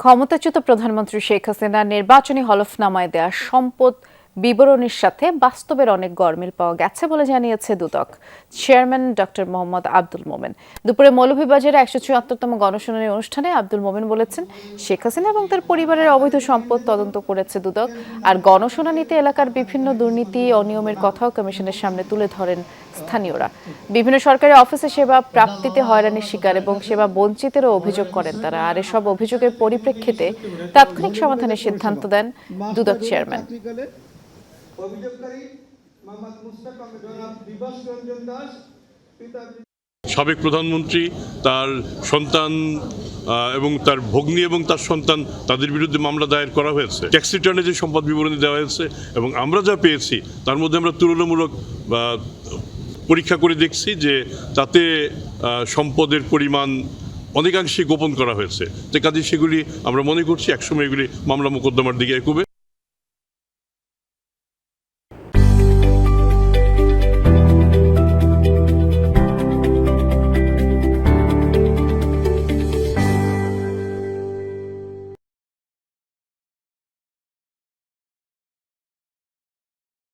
ক্ষমতাচ্যুত প্রধানমন্ত্রী শেখ হাসিনা নির্বাচনী হলফনামায় দেয়া সম্পদ বিবরণীর সাথে বাস্তবের অনেক গরমিল পাওয়া গেছে বলে জানিয়েছে দুদক। Chairman doctor Mohammad Abdul Momen. দুপুরে মৌলভীবাজারে একশো চুয়াত্তরতম গণশুনানি অনুষ্ঠানে আব্দুল মোমেন বলেছেন, শেখ হাসিনা এবং তার পরিবারের অবৈধ সম্পদ তদন্ত করেছে দুদক। আর গণশুনানিতে এলাকার বিভিন্ন দুর্নীতি, অনিয়মের কথাও কমিশনের সামনে তুলে ধরেন স্থানীয়রা। বিভিন্ন সরকারি অফিসে সেবা প্রাপ্তিতে হয়রানির শিকার এবং সেবা বঞ্চিতেরও অভিযোগ করেন তারা। আর এসব অভিযোগের পরিপ্রেক্ষিতে তাৎক্ষণিক সমাধানের সিদ্ধান্ত দেন দুদক চেয়ারম্যান। সাবেক প্রধানমন্ত্রী, তার সন্তান এবং তার ভগ্নী এবং তার সন্তান, তাদের বিরুদ্ধে মামলা দায়ের করা হয়েছে। ট্যাক্স রিটার্নে যে সম্পদ বিবরণী দেওয়া হয়েছে এবং আমরা যা পেয়েছি, তার মধ্যে আমরা তুলনামূলক পরীক্ষা করে দেখছি যে তাতে সম্পদের পরিমাণ অনেকাংশে গোপন করা হয়েছে। যে কাজে সেগুলি আমরা মনে করছি, একসময় এগুলি মামলা মোকদ্দমার দিকে এগোবে।